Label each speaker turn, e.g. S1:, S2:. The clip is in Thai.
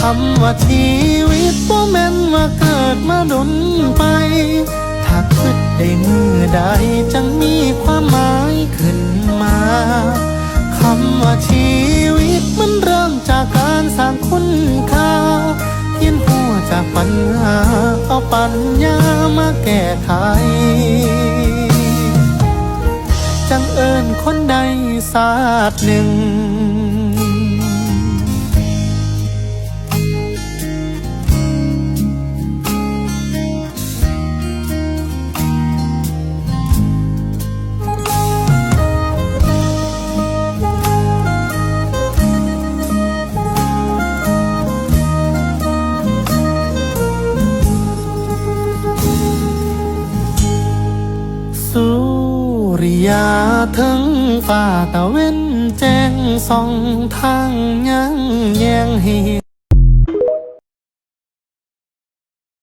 S1: คำว่าชีวิตบ่แม่นว่าเกิดมาดนไป ถ้าคิดได้มือใดจังมีความหมายขึ้นมาคำว่าชีวิตมันเริ่มจากการสร้างคุณค่าเทียนหัวจากปัญหาเอาปัญญามาแก้ไขจังเอิญคนใดศาสตร์หนึ่ง สุริยาถึงฝ่าตะเว้นแจ้งส่องทางยังแยงห้เหี